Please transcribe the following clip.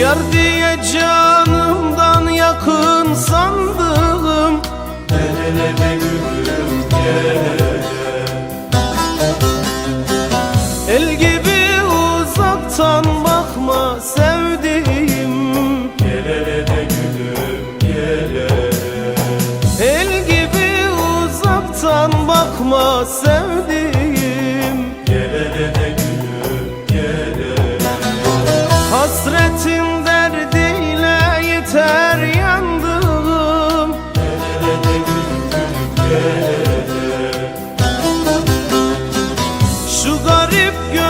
Yar diye canımdan yakın sandığım. El ele de gülüm gel El gibi uzaktan bakma sevdiğim. Gel ele de gülüm gel El gibi uzaktan bakma sevdiğim Şu garip gö